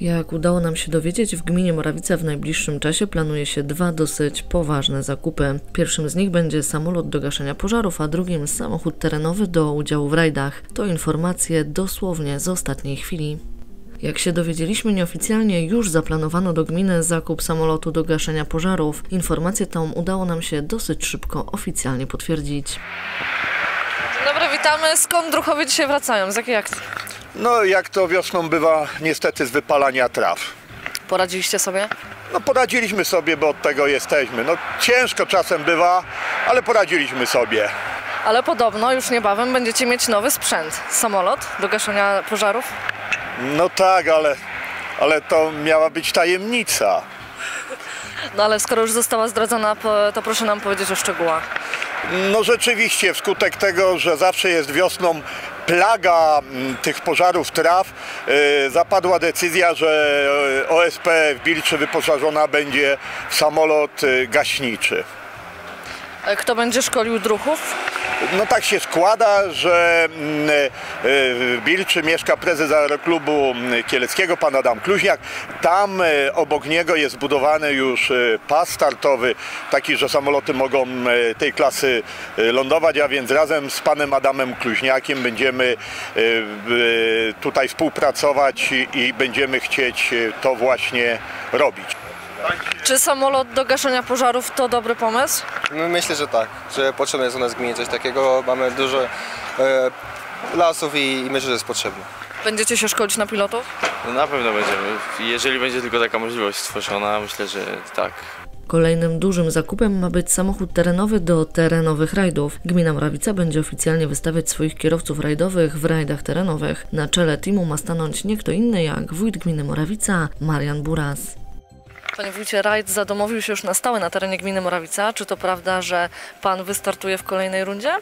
Jak udało nam się dowiedzieć, w gminie Morawica w najbliższym czasie planuje się dwa dosyć poważne zakupy. Pierwszym z nich będzie samolot do gaszenia pożarów, a drugim samochód terenowy do udziału w rajdach. To informacje dosłownie z ostatniej chwili. Jak się dowiedzieliśmy nieoficjalnie, już zaplanowano do gminy zakup samolotu do gaszenia pożarów. Informację tą udało nam się dosyć szybko oficjalnie potwierdzić. Dzień dobry, witamy. Skąd druchowie dzisiaj wracają? Z jakiej akcji? No jak to wiosną bywa niestety z wypalania traw. Poradziliście sobie? No poradziliśmy sobie, bo od tego jesteśmy. No ciężko czasem bywa, ale poradziliśmy sobie. Ale podobno już niebawem będziecie mieć nowy sprzęt. Samolot do gaszenia pożarów? No tak, ale, ale to miała być tajemnica. No ale skoro już została zdradzona, to proszę nam powiedzieć o szczegółach. No rzeczywiście, wskutek tego, że zawsze jest wiosną plaga mm, tych pożarów traw, y, zapadła decyzja, że y, OSP w Bilczy wyposażona będzie w samolot y, gaśniczy. E, Kto będzie szkolił druhów? No tak się składa, że mm, e, w Bilczy mieszka prezes aeroklubu mm, kieleckiego, pan Adam Kluźniak. Tam e, obok niego jest zbudowany już e, pas startowy, taki, że samoloty mogą tej klasy lądować, a więc razem z panem Adamem Kluźniakiem będziemy w- tutaj współpracować i- będziemy chcieć to właśnie robić. Czy samolot do gaszenia pożarów to dobry pomysł? No, myślę, że tak, że potrzebne jest u nas w gminie coś takiego. Mamy dużo e, lasów i, i myślę, że jest potrzebne. Będziecie się szkolić na pilotów? No na pewno będziemy. Jeżeli będzie tylko taka możliwość stworzona, myślę, że tak. Kolejnym dużym zakupem ma być samochód terenowy do terenowych rajdów. Gmina Morawica będzie oficjalnie wystawiać swoich kierowców rajdowych w rajdach terenowych. Na czele teamu ma stanąć nie kto inny jak wójt gminy Morawica, Marian Buras. Panie wójcie, rajd zadomowił się już na stałe na terenie gminy Morawica. Czy to prawda, że pan wystartuje w kolejnej rundzie?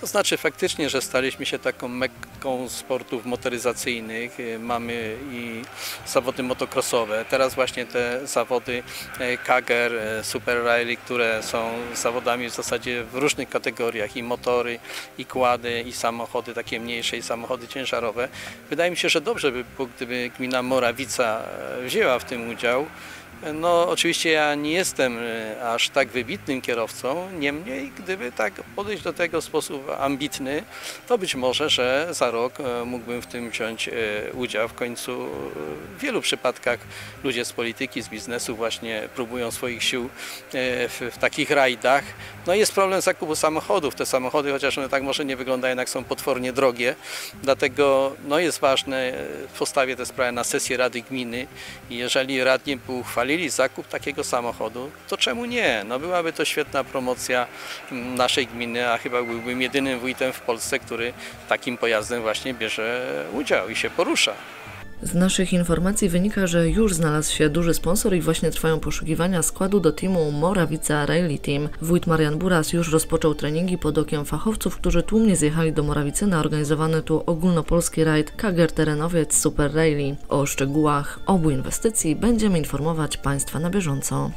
To znaczy faktycznie, że staliśmy się taką mekką sportów motoryzacyjnych. Y, Mamy i zawody motocrossowe. Teraz właśnie te zawody e, Kager, e, Super Rally, które są zawodami w zasadzie w różnych kategoriach i motory, i kłady, i samochody takie mniejsze, i samochody ciężarowe. Wydaje mi się, że dobrze by było, gdyby gmina Morawica e, wzięła w tym udział. No, oczywiście ja nie jestem e, aż tak wybitnym kierowcą, niemniej gdyby tak podejść do tego w sposób ambitny, to być może, że za rok e, mógłbym w tym wziąć e, udział. W końcu w wielu przypadkach ludzie z polityki, z biznesu właśnie próbują swoich sił w, w takich rajdach. No i jest problem zakupu samochodów. Te samochody, chociaż one tak może nie wyglądają, jednak są potwornie drogie. Dlatego no jest ważne, e, postawię tę sprawę na sesję Rady Gminy i jeżeli radni by uchwalili zakup takiego samochodu, to czemu nie? No byłaby to świetna promocja mm, naszej gminy, a chyba byłbym jedynym wójtem w Polsce, który takim pojazdem właśnie bierze udział i się porusza. Z naszych informacji wynika, że już znalazł się duży sponsor i właśnie trwają poszukiwania składu do teamu Morawica Rally Team. Wójt Marian Buras już rozpoczął treningi pod okiem fachowców, którzy tłumnie zjechali do Morawicy na organizowany tu ogólnopolski rajd Kager Terenowiec Super Rally. O szczegółach obu inwestycji będziemy informować Państwa na bieżąco.